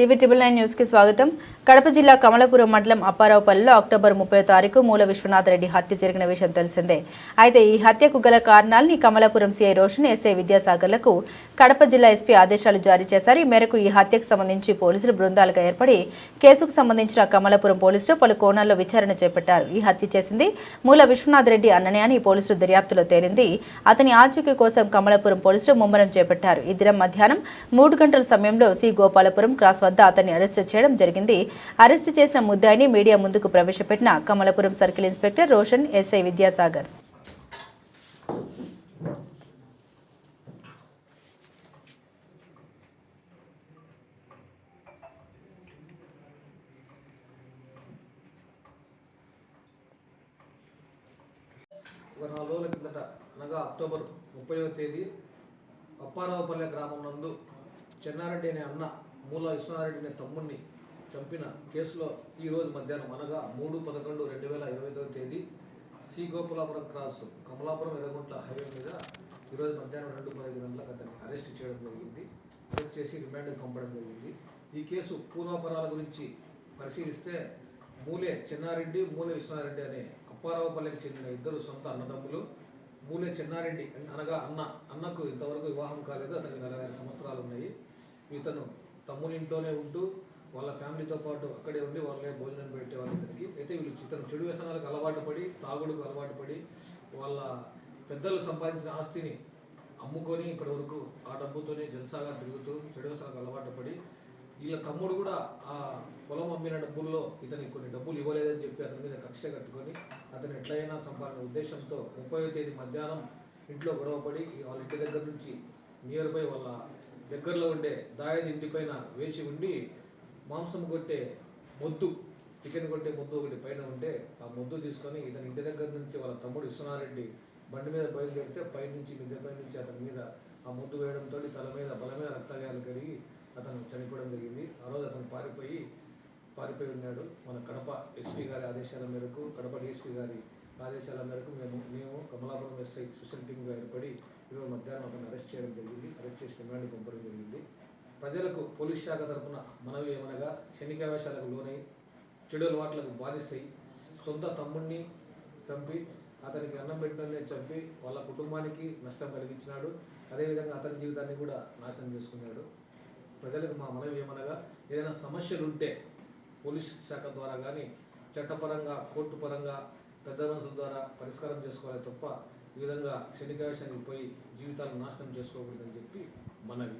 TV triple nine న్యూస్కి స్వాగతం. కడప జిల్లా కమలపురం మండలం అప్పారావుపల్లిలో అక్టోబర్ ముప్పై తారీఖు మూల విశ్వనాథరెడ్డి హత్య జరిగిన విషయం తెలిసిందే. అయితే ఈ హత్యకు గల కారణాలని కమలాపురం సీఐ రోషన్ ఎస్ఐ విద్యాసాగర్లకు కడప జిల్లా ఎస్పీ ఆదేశాలు జారీ చేశారు. ఈ మేరకు ఈ హత్యకు సంబంధించి పోలీసులు బృందాలుగా ఏర్పడి కేసుకు సంబంధించిన కమలాపురం పోలీసులు పలు కోణాల్లో విచారణ చేపట్టారు. ఈ హత్య చేసింది మూల విశ్వనాథరెడ్డి అన్ననే అని పోలీసులు దర్యాప్తులో తేలింది. అతని ఆచూకీ కోసం కమలాపురం పోలీసులు ముమ్మరం చేపట్టారు. ఈ దినం మధ్యాహ్నం మూడు గంటల సమయంలో సి. గోపాలపురం క్రాస్ వద్ద అతన్ని అరెస్టు చేయడం జరిగింది. అరెస్టు చేసిన ముద్దాయిని మీడియా ముందుకు ప్రవేశపెట్టిన Kamalapuram circle inspector Roshan SI Vidyasagar. ఒక నాలుగు రోజుల కిందట అనగా అక్టోబర్ ముప్పైవ తేదీ అప్పారావుపల్లె గ్రామం నందు చెన్నారెడ్డి అనే అన్న మూల విశ్వనారెడ్డి అనే తమ్ముడిని చంపిన కేసులో ఈరోజు మధ్యాహ్నం అనగా మూడు పదకొండు రెండు వేల ఇరవై తేదీ సి గోపాలాపురం క్రాస్ కమలాపురం ఎర్రగుంట్ల హైవే మీద ఈరోజు మధ్యాహ్నం రెండు పదిహేను గంటలకు అతన్ని అరెస్ట్ చేయడం జరిగింది. అరెస్ట్ చేసి రిమాండ్కి పంపడం జరిగింది. ఈ కేసు పూర్వాపరాల గురించి పరిశీలిస్తే మూలే చెన్నారెడ్డి మూలే విశ్వనారెడ్డి అనే అప్పారావుపల్లికి చెందిన ఇద్దరు సొంత అన్నదమ్ములు మూలే చెన్నారెడ్డి అనగా అన్న అన్నకు ఇంతవరకు వివాహం కాలేదు. అతనికి నలభై ఐదు సంవత్సరాలు ఉన్నాయి. ఇతను తమ్ముని ఇంట్లోనే ఉంటూ వాళ్ళ ఫ్యామిలీతో పాటు అక్కడే ఉండి వాళ్ళే భోజనం పెట్టేవాళ్ళు ఇతనికి అయితే వీళ్ళు ఇతను చెడు వ్యసనాలకు అలవాటు పడి తాగుడుకు అలవాటు పడి వాళ్ళ పెద్దలు సంపాదించిన ఆస్తిని అమ్ముకొని ఇప్పటి వరకు ఆ డబ్బుతోనే జల్సాగా తిరుగుతూ చెడు వ్యసనాలకు అలవాటు పడి వీళ్ళ తమ్ముడు కూడా ఆ పొలం అమ్మిన డబ్బుల్లో ఇతనికి కొన్ని డబ్బులు ఇవ్వలేదని చెప్పి అతని మీద కక్ష కట్టుకొని అతను ఎట్లయినా సంపాదన ఉద్దేశంతో ముప్పై తేదీ మధ్యాహ్నం ఇంట్లో గొడవపడి వాళ్ళ ఇంటి దగ్గర నుంచి నియర్ బై వాళ్ళ దగ్గరలో ఉండే దాయది ఇంటిపైన వేసి ఉండి మాంసం కొట్టే మొద్దు చికెన్ కొట్టే మొద్దు ఒకటి పైన ఉంటే ఆ మొద్దు తీసుకొని ఇతని ఇంటి దగ్గర నుంచి వాళ్ళ తమ్ముడు విశ్వనారెడ్డి బండి మీద బయలుదేరితే పైనుంచి మిద్దెపై నుంచి అతని మీద ఆ మొద్దు వేయడంతో తల మీద బలమైన రక్తగాయాలు కలిగి అతను చనిపోవడం జరిగింది. ఆ రోజు అతను పారిపోయి పారిపోయి ఉన్నాడు. మన కడప ఎస్పీ గారి ఆదేశాల మేరకు కడప డిఎస్పీ గారి ఆదేశాల మేరకు మేము మేము కమలాపురం ఎస్ఐ స్పెషల్ టీమ్గా ఏర్పడి ఈరోజు మధ్యాహ్నం అతను అరెస్ట్ చేయడం జరిగింది. అరెస్ట్ చేసి రిమాండ్కి పంపడం జరిగింది. ప్రజలకు పోలీస్ శాఖ తరఫున మనవి ఏమనగా క్షణికావేశాలకు లోనై చెడు అలవాట్లకు బానిసై సొంత తమ్ముడిని చంపి అతనికి అన్నం పెట్టడాన్ని చంపి వాళ్ళ కుటుంబానికి నష్టం కలిగించినాడు. అదేవిధంగా అతని జీవితాన్ని కూడా నాశనం చేసుకున్నాడు. ప్రజలకు మా మనవి ఏమనగా ఏదైనా సమస్యలు ఉంటే పోలీస్ శాఖ ద్వారా కానీ చట్టపరంగా కోర్టు పరంగా పెద్ద మనుషుల ద్వారా పరిష్కారం చేసుకోవాలి తప్ప ఈ విధంగా క్షణికావేశానికి పోయి జీవితాలను నాశనం చేసుకోకూడదని చెప్పి మనవి.